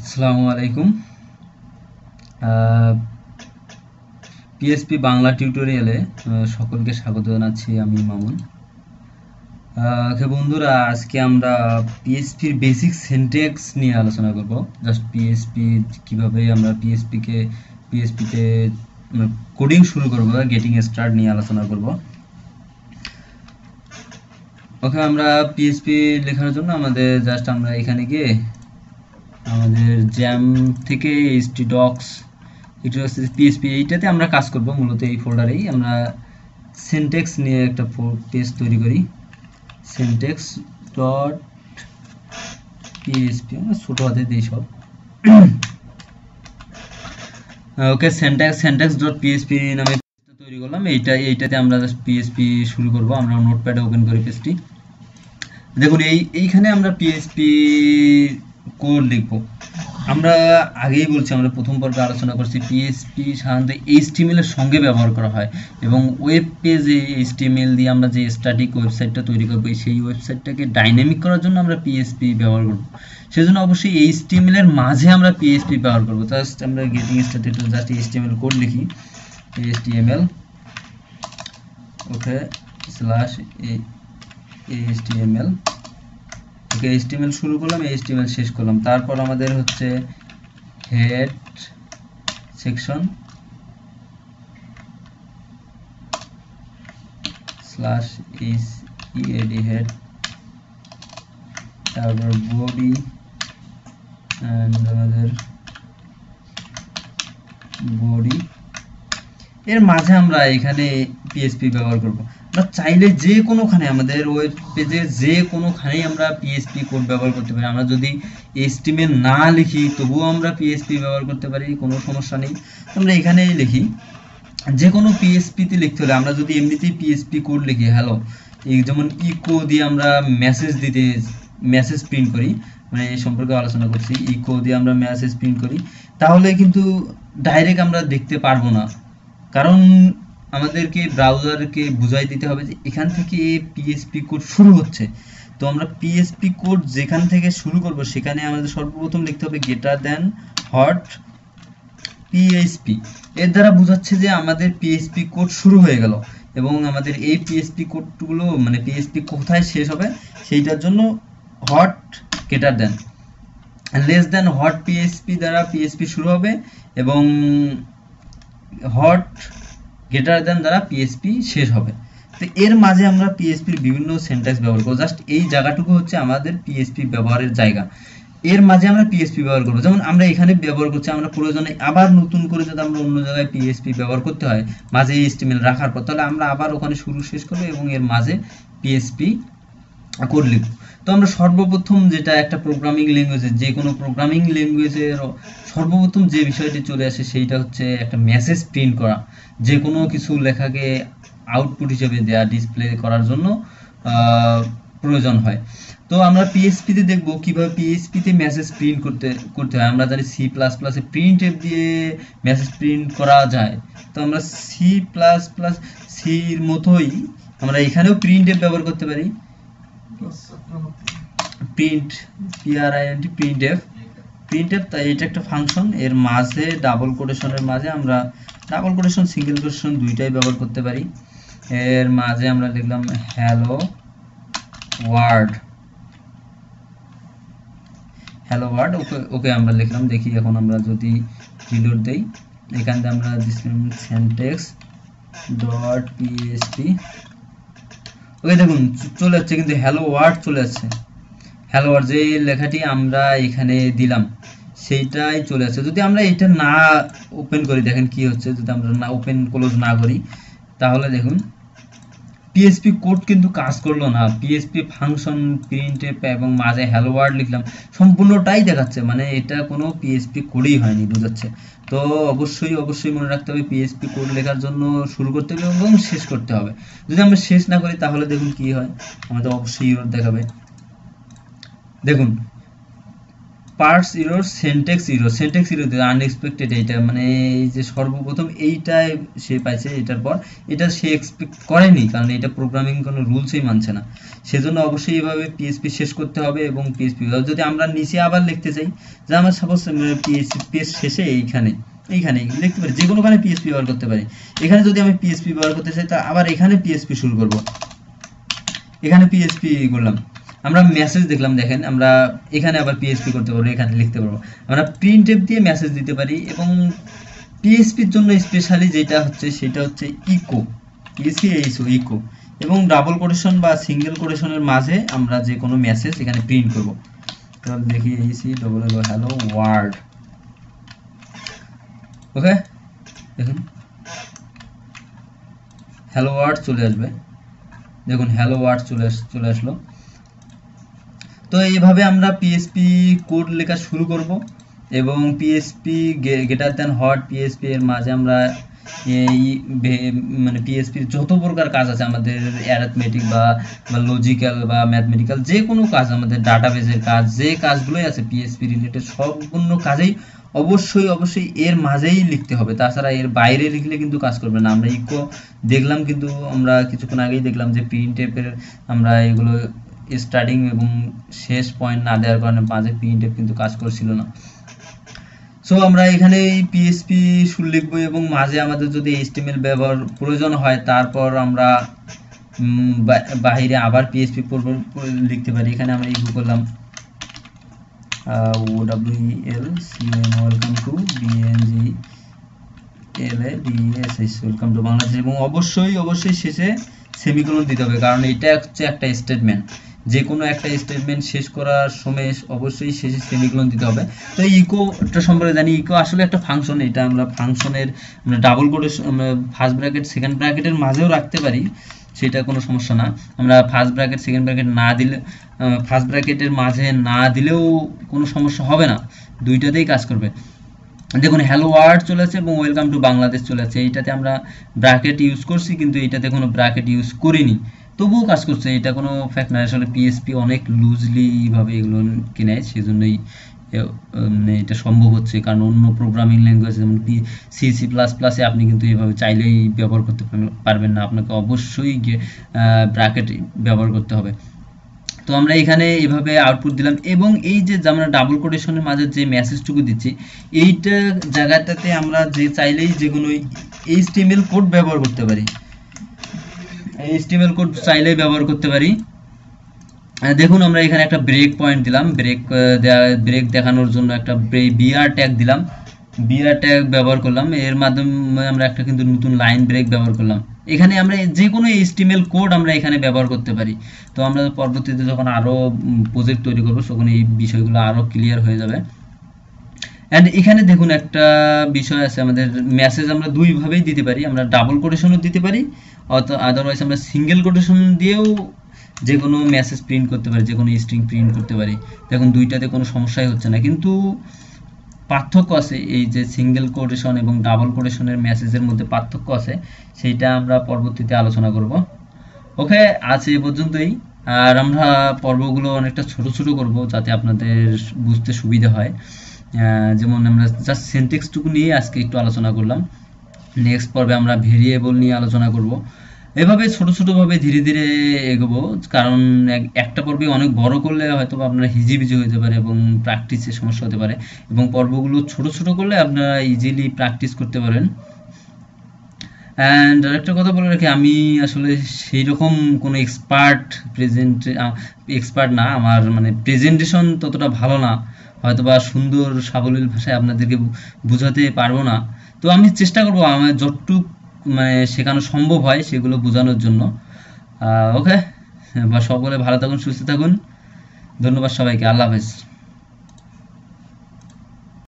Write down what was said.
আসসালামু আলাইকুম। পিএসপি বাংলা টিউটোরিয়ালে সকলকে স্বাগত জানাচ্ছি আমি মামুন। বন্ধুরা, আজকে আমরা পিএসপির বেসিক সিনট্যাক্স নিয়ে আলোচনা করব। জাস্ট পিএসপি কীভাবে আমরা পিএসপিকে পিএসপিতে কোডিং শুরু করব গেটিং স্টার্ট নিয়ে আলোচনা করব। ওকে, আমরা পিএসপি লেখার জন্য আমাদের জাস্ট আমরা এখানে গিয়ে আমাদের জ্যাম থেকে এইচটি ডক্স এটা হচ্ছে পিএসপি, এইটাতে আমরা কাজ করব মূলত এই ফোল্ডারেই। আমরা সিনটেক্স নিয়ে একটা পেজ তৈরি করি। সিনটেক্স ডট পিএসপি ছোটো হাতে দিই সব। Okay syntax syntax dot PHP নামে তৈরি করলাম। এইটা, এইটাতে আমরা জাস্ট পিএসপি শুরু করব। আমরা নোটপ্যাডে ওপেন করি পেজটি দেখুন, এই, এইখানে আমরা পিএসপি কোড লিখব? আমরা আগেই বলছি, আমরা প্রথম পর্বে আলোচনা করছি পিএসপি সাধারণত এইচটিএমএল এর সঙ্গে ব্যবহার করা হয় এবং ওয়েব পেজে এইচটিএমএল দিয়ে আমরা যে স্ট্যাটিক ওয়েবসাইটটা তৈরি করব, সেই ওয়েবসাইটটাকে ডাইনামিক করার জন্য আমরা পিএসপি ব্যবহার করব। সেজন্য অবশ্যই এইচটিএমএল এর মাঝে আমরা পিএসপি ব্যবহার করব। জাস্ট আমরা getting started just HTML code লিখি। HTML okay slash HTML okay HTML শুরু করলাম এইচটিএমএল শেষ করলাম। তারপর আমাদের হচ্ছে হেড সেকশন স্ল্যাশ ইস ইএডি হেড তারপর বডি আমাদের বডি এর মাঝে আমরা এখানে পিএসপি ব্যবহার করব। চাইলে যে কোনোখানে আমাদের ওয়েব পেজে যে কোনোখানেই আমরা পিএসপি কোড ব্যবহার করতে পারি। আমরা যদি এস্টিমেল না লিখি, তবুও আমরা পিএসপি ব্যবহার করতে পারি, কোনো সমস্যা নেই। আমরা এখানেই লিখি। যে কোনো পিএসপিতে লিখতে হলে আমরা যদি এমনিতেই পিএসপি কোড লিখি হ্যালো যেমন ইকো দিয়ে আমরা মেসেজ দিতে মেসেজ প্রিন্ট করি মানে এই সম্পর্কে আলোচনা করছি ইকো দিয়ে আমরা মেসেজ প্রিন্ট করি, তাহলে কিন্তু ডাইরেক্ট আমরা দেখতে পারব না। কারণ আমাদেরকে ব্রাউজারকে বুঝাই দিতে হবে যে এখান থেকে পিএসপি কোড শুরু হচ্ছে। তো আমরা পিএসপি কোড যেখান থেকে শুরু করব, সেখানে আমাদের সর্বপ্রথম লিখতে হবে গেটার দেন হট পিএসপি এর দ্বারা বোঝাচ্ছে যে আমাদের পিএসপি কোড শুরু হয়ে গেল এবং আমাদের এই পিএসপি কোডগুলো মানে পিএসপি কোথায় শেষ হবে, সেইটার জন্য hot greater than less than hot PHP দ্বারা পিএসপি শুরু হবে এবং হট গ্রেটার দেন দ্বারা পিএসপি শেষ হবে। তো এর মাঝে আমরা পিএসপির বিভিন্ন সেন্টেন্স ব্যবহার করব। জাস্ট এই জায়গাটুকু হচ্ছে আমাদের পিএসপি ব্যবহারের জায়গা। এর মাঝে আমরা পিএসপি ব্যবহার করব। যেমন আমরা এখানে ব্যবহার করছি, আমরা প্রয়োজনে আবার নতুন করে যদি আমরা অন্য জায়গায় পিএসপি ব্যবহার করতে হয়, মাঝে এইচটিএমএল রাখার পর, তাহলে আমরা আবার ওখানে শুরু শেষ করব এবং এর মাঝে পিএসপি কোড লিখব তো আমরা সর্বপ্রথম যেটা একটা প্রোগ্রামিং ল্যাঙ্গুয়েজের যে কোনো প্রোগ্রামিং ল্যাঙ্গুয়েজের সর্বপ্রথম যে বিষয়টি চলে আসে সেইটা হচ্ছে একটা মেসেজ প্রিন্ট করা। যে কোনো কিছু লেখাকে আউটপুট হিসেবে দেয়া ডিসপ্লে করার জন্য প্রয়োজন হয়। তো আমরা পিএসপিতে দেখব কীভাবে পিএসপিতে মেসেজ প্রিন্ট করতে করতে হয়। আমরা জানি সি প্লাস প্লাসে প্রিন্ট এফ দিয়ে মেসেজ প্রিন্ট করা যায়। তো আমরা সি প্লাস প্লাস সির মতোই আমরা এখানেও প্রিন্ট এফ ব্যবহার করতে পারি। Print P R I N T print F print F তাই এটা একটা ফাংশন এর মাঝে ডাবল কোটেশনের মাঝে আমরা ডাবল কোটেশন সিঙ্গেল কোটেশন দুইটাই ব্যবহার করতে পারি। এর মাঝে আমরা লিখলাম hello world hello world okay okay আমরা লিখলাম, দেখি এখন আমরা যদি রিলোড দেই। এখান থেকে আমরা দিচ্ছিলাম সেন্টেক্স ডট পিএসপি ওকে দেখুন চলে যাচ্ছে কিন্তু হ্যালো ওয়ার্ড চলে যাচ্ছে। হ্যালো ওয়ার্ড যে লেখাটি আমরা এখানে দিলাম, সেইটাই চলে আসছে যদি আমরা এটা না ওপেন করি, দেখেন কি হচ্ছে, যদি আমরা না ওপেন ক্লোজ না করি, তাহলে দেখুন পিএসপি কোড কিন্তু কাজ করল না। পিএসপি ফাংশন প্রিন্ট এবং মাঝে হ্যালো ওয়ার্ড লিখলাম। সম্পূর্ণটাই দেখাচ্ছে। মানে এটা কোনো পিএসপি কোডই হয়নি, বুঝাচ্ছে। তো অবশ্যই অবশ্যই মনে রাখতে হবে পিএসপি কোড লেখার জন্য শুরু করতে হবে এবং শেষ করতে হবে। যদি আমরা শেষ না করি, তাহলে দেখুন কি হয়? আমাদের অবশ্যই ইরর দেখাবে। দেখুন parse error syntax error syntax error unexpected এইটা মানে এই যে সর্বপ্রথম এইটাই সে পাইছে, এটার পর এটা সে এক্সপেক্ট করেনি, কারণ এটা প্রোগ্রামিং কোনো রুলসই মানছে না। সেজন্য অবশ্যই এইভাবে পিএসপি শেষ করতে হবে এবং পিএসপি যদি আমরা নিচে আবার লিখতে চাই, যে আমার সাপোজ পিএসপি পেজ শেষে এইখানে এইখানে লিখতে পারি, যে কোনোখানে পিএসপি ব্যবহার করতে পারি। এখানে যদি আমি পিএসপি ব্যবহার করতে চাই, তা আবার এখানে পিএসপি শুরু করব। এখানে পিএসপি করলাম। আমরা মেসেজ দেখলাম, দেখেন, আমরা এখানে আবার পিএসপি করতে পারব, এখানে লিখতে পারব। আমরা প্রিন্ট এফ দিয়ে মেসেজ দিতে পারি এবং পিএসপির জন্য স্পেশালি যেটা হচ্ছে, সেটা হচ্ছে echo E C H O echo এবং ডাবল কোটেশন বা সিঙ্গেল কোটেশনের মাঝে আমরা যে কোনো মেসেজ এখানে প্রিন্ট করব। তাহলে দেখি এইসি ডবল হ্যালো ওয়ার্ড ওকে দেখুন। হ্যালো ওয়ার্ড চলে আসবে। দেখুন হ্যালো ওয়ার্ড চলে চলে আসলো। তো এইভাবে আমরা পিএসপি কোড লেখা শুরু করব এবং পিএসপি গেটার দেন হট পিএসপি এর মাঝে আমরা এই মানে পিএসপির যত প্রকার কাজ আছে, আমাদের অ্যারাথমেটিক বা লজিক্যাল বা ম্যাথমেটিক্যাল যে কোনো কাজ, আমাদের ডাটাবেজের কাজ, যে কাজগুলোই আছে পিএসপি রিলেটেড সম্পূর্ণ কাজেই অবশ্যই অবশ্যই এর মাঝেই লিখতে হবে। তাছাড়া এর বাইরে লিখলে কিন্তু কাজ করবে না। আমরা ইকো দেখলাম কিন্তু আমরা কিছুক্ষণ আগেই দেখলাম যে প্রিন্ট টেপের আমরা এগুলো স্টার্টিং এবং শেষ পয়েন্ট না দেওয়ার কারণে মাঝে প্রিন্ট কিন্তু কাজ করছিল না। সো আমরা এখানে পিএসপি শুরু লিখব এবং মাঝে আমাদের যদি এইচটিএমএল ব্যবহার প্রয়োজন হয়, তারপর আমরা বাহিরে আবার পিএসপি লিখতে পারি। এখানে আমরা ইকো করলাম ও W L C M welcome to BNG L A DSS welcome to Bangladesh এবং অবশ্যই অবশ্যই শেষে সেমিকোলন দিতে হবে, কারণ এটা হচ্ছে একটা স্টেটমেন্ট যে কোনো একটা স্টেটমেন্ট শেষ করার সময় অবশ্যই শেষে সেমিকোলন দিতে হবে। তো ইকোটা সম্পর্কে জানি ইকো আসলে একটা ফাংশন এটা আমরা ফাংশনের ডাবল কোডে ফার্স্ট ব্র্যাকেট সেকেন্ড ব্র্যাকেটের মাঝেও রাখতে পারি, সেটা কোনো সমস্যা না। আমরা ফার্স্ট ব্র্যাকেট সেকেন্ড ব্র্যাকেট না দিলে ফার্স্ট ব্র্যাকেটের মাঝে না দিলেও কোনো সমস্যা হবে না। দুইটাতেই কাজ করবে। দেখুন হ্যালো ওয়ার্ড চলে আসছে এবং ওয়েলকাম টু বাংলাদেশ চলে আসছে। এইটাতে আমরা ব্র্যাকেট ইউজ করছি, কিন্তু এইটাতে কোনো ব্র্যাকেট ইউজ করিনি। তবুও কাজ করছে, এটা কোনো ফ্যাক্ট না। আসলে পিএসপি অনেক লুজলি ভাবে এগুলো কিনে, সেজন্যই মানে এটা সম্ভব হচ্ছে। কারণ অন্য প্রোগ্রামিং ল্যাঙ্গুয়েজ যেমন সি সি প্লাস প্লাসে আপনি কিন্তু এভাবে চাইলেই ব্যবহার করতে পারবেন না। আপনাকে অবশ্যই ব্র্যাকেট ব্যবহার করতে হবে। তো আমরা এখানে এভাবে আউটপুট দিলাম এবং এই যে আমরা ডাবল কোটেশনের মাঝে যে মেসেজটুকু দিচ্ছি, এইটা জায়গাটাতে আমরা যে চাইলেই যে কোনো এইচটিএমএল কোড ব্যবহার করতে পারি। এইচটিএমএল কোড চাইলেই ব্যবহার করতে পারি। দেখুন, আমরা এখানে একটা ব্রেক পয়েন্ট দিলাম। ব্রেক ব্রেক দেখানোর জন্য একটা বিআর ট্যাগ দিলাম। বিআর ট্যাগ ব্যবহার করলাম। এর মাধ্যমে আমরা একটা কিন্তু নতুন লাইন ব্রেক ব্যবহার করলাম। এখানে আমরা যে কোনো এইচটিএমএল কোড আমরা এখানে ব্যবহার করতে পারি। তো আমরা পরবর্তীতে যখন আরও প্রজেক্ট তৈরি করব, তখন এই বিষয়গুলো আরও ক্লিয়ার হয়ে যাবে। অ্যান্ড এখানে দেখুন একটা বিষয় আছে, আমাদের মেসেজ আমরা দুইভাবেই দিতে পারি। আমরা ডাবল কোটেশনও দিতে পারি অথবা আদারওয়াইজ আমরা সিঙ্গেল কোটেশন দিয়েও যে কোনো মেসেজ প্রিন্ট করতে পারি, যে কোনো স্ট্রিং প্রিন্ট করতে পারি। দেখুন, দুইটাতে কোনো সমস্যাই হচ্ছে না। কিন্তু পার্থক্য আছে, এই যে সিঙ্গেল কোটেশন এবং ডাবল কোটেশনের মেসেজের মধ্যে পার্থক্য আছে, সেইটা আমরা পরবর্তীতে আলোচনা করব। ওকে, আজ এ পর্যন্তই। আর আমরা পর্বগুলো অনেকটা ছোট ছোট করব, যাতে আপনাদের বুঝতে সুবিধা হয়। যেমন আমরা জাস্ট সেন্টেক্সটুকু নিয়ে আজকে একটু আলোচনা করলাম। নেক্সট পর্বে আমরা ভেরিয়েবল নিয়ে আলোচনা করব। এভাবে ছোট ছোটোভাবে ধীরে ধীরে এগোবো, কারণ একটা পর্বে অনেক বড় করলে হয়তো আপনার হিজিবিজি হতে পারে এবং প্র্যাকটিসের সমস্যা হতে পারে এবং পর্বগুলো ছোট ছোট করলে আপনারা ইজিলি প্র্যাকটিস করতে পারেন। অ্যান্ড আরেকটা কথা বলে রাখি, আমি আসলে সেই রকম কোনো এক্সপার্ট প্রেজেন্ট এক্সপার্ট না, আমার মানে প্রেজেন্টেশন ততটা ভালো না। হয়তো বা সুন্দর, সাবলীল ভাষায় আপনাদেরকে বোঝাতে পারব না। তো আমি চেষ্টা করব, আমার যতটুক মানে শেখানো সম্ভব হয় সেগুলো বোঝানোর জন্য। ওকে বা সকলে ভালো থাকুন, সুস্থ থাকুন। ধন্যবাদ সবাইকে, আল্লাহ হাফেজ।